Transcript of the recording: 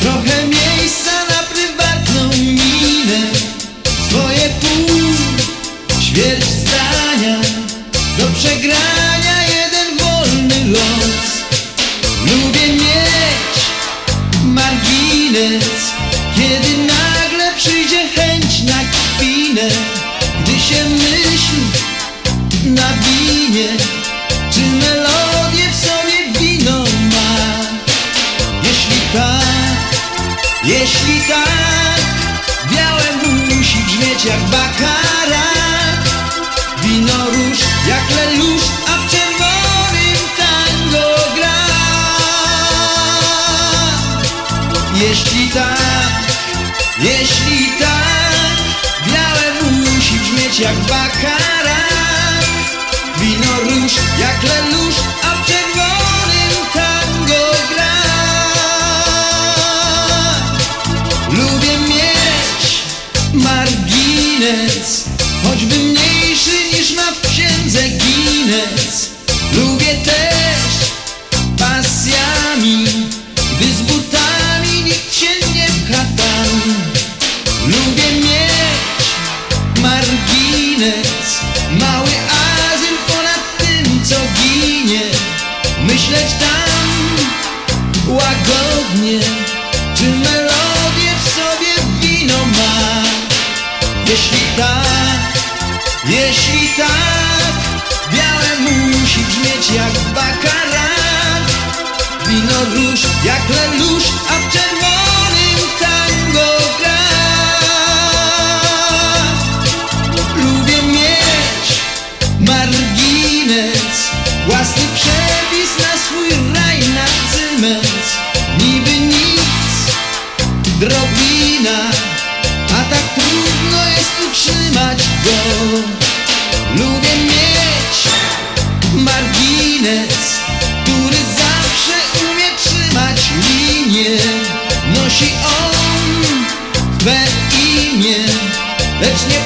Trochę miejsca na prywatną minę. Swoje pół, ćwierć zdania Do przegrania. Jeśli tak, białe musi brzmieć jak bakara. Wino róż jak lelusz, a w czerwonym tango gra. Jeśli tak, jeśli tak, białe musi brzmieć jak bakara. Wino róż jak lelusz, margines Choćby mniejszy niż ma w księdze Guinness Lubię też pasjami Gdy z butami nikt się nie pcha tam. Lubię mieć margines Mały azyl ponad tym co ginie. Myśleć tam łagodnie Jeśli tak, jeśli tak Białe musi brzmieć jak bakarat Wino róż jak lelusz, a w czerwonym tango gra. Lubię mieć margines Własny przepis na swój raj na cymens. Niby nic, drobina Ночник